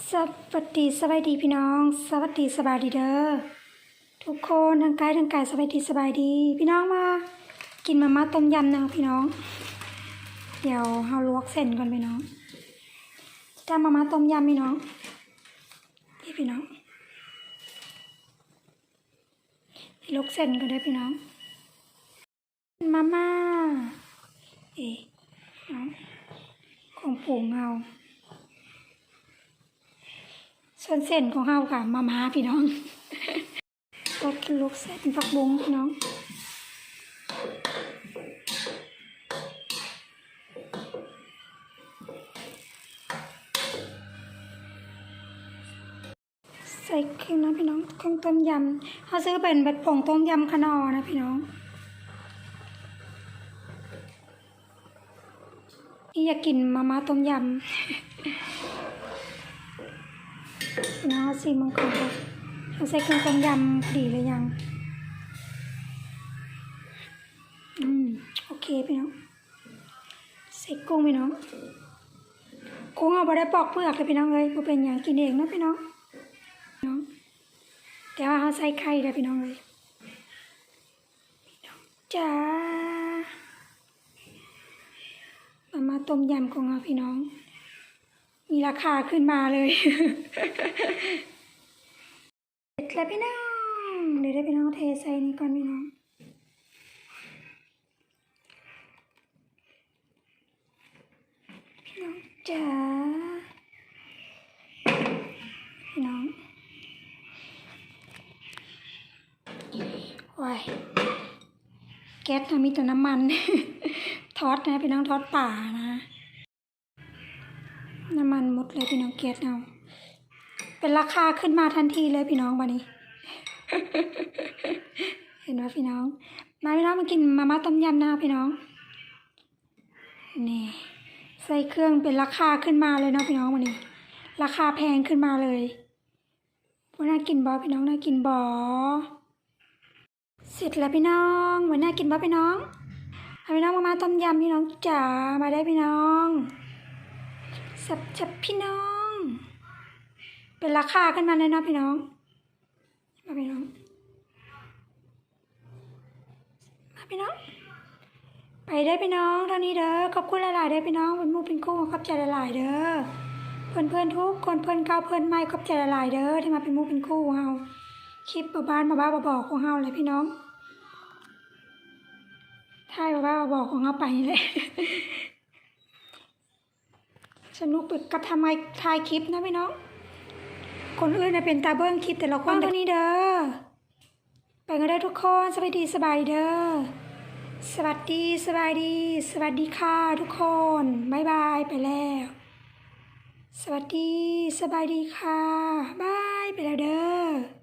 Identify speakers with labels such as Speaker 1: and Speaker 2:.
Speaker 1: สวัสดีสบายดีพี่น้อง สวัสดีสบายดีเด้อทุกคนทางกายทางกายสบายดีสบายดี พี่น้องมา กินมาม่าต้มยำนะพี่น้อง เดี๋ยวเราลวกเส้นก่อนพี่น้องจะทำมาม่าต้มยำพี่น้องพี่พี่น้องลวกเส้นก็ได้พี่น้อง มาม่าเอ๊ะน้องของผงเรา ส่วนเส้นของเฮาค่ะ มามาพี่น้องก็ลูกเส้นผักบุ้งพี่น้องใส่เครื่องนะพี่น้องเครื่องต้มยำเขาซื้อเป็นแบบผงต้มยำขนอนะพี่น้องนี่อยากกินมาม่าต้มยำ น้าสีมังกรค่ะเราใส่เครื่องต้มยำพอดีเลยยัง อืม โอเคพี่น้องใส่กุ้งพี่น้องกุ้งเอาไปได้ปอกเปลือกเลยพี่น้องเลยบ่เป็นอย่างกินเองนะพี่น้องน้อง แต่ว่าเขาใส่ไข่เลยพี่น้องเลยจ้ามามาต้มยำของเราพี่น้อง มีราคาขึ้นมาเลยเสร็จแล้วพี่น้องเดี๋ยวได้พี่น้องเทใส่นี่ก่อนพี่น้องพี่น้องจ๋าพี่น้องว้ายแก๊สนะมีแต่น้ำมันทอดนะพี่น้องทอดป่านะ น้ำมันหมดเลยพี่น้องเกียดเอาเป็นราคาขึ้นมาทันทีเลยพี่น้องวันนี้ เห็นไหมพี่น้อง มาพี่น้องมากินมาม่าต้มยำนะพี่น้อง นี่ใส่เครื่องเป็นราคาขึ้นมาเลยเนาะพี่น้องวันนี้ ราคาแพงขึ้นมาเลยวันน่ากินบอพี่น้องน่ากินบอเสร็จแล้วพี่น้องวันน่ากินบอพี่น้องเอาพี่น้องมามาต้มยำพี่น้องจ๋ามาได้พี่น้อง สับจับพี่น้อง เป็นราคาขึ้นมาเลยนะพี่น้องมาพี่น้อง มาพี่น้อง ไปได้พี่น้องเท่านี้เด้อขอบคุณหลายๆเด้พี่น้องเป็นมู่เป็นคู่ขอบใจหลายๆเด้อเพื่อนเพื่อนทุกคนเพื่อนเก่าเพื่อนใหม่ขอบใจหลายๆเด้อที่มาเป็นมู่เป็นคู่ของเฮาคลิปบ้านมาบ้าบอของเฮาเลยพี่น้องถ่ายบ้าบอของเฮาไปนี่แหละ สนุกไปกับทำไมถ่ายคลิปนะพี่น้อง คนอื่นนะเป็นตาเบิ้งคลิปแต่ละคนเท่านี้เด้อ ไปกันได้ทุกคนสวัสดีสบายเด้อ สวัสดีสบายดี สวัสดีค่ะทุกคนบายบายไปแล้ว สวัสดีสบายดีค่ะบายไปแล้วเด้อ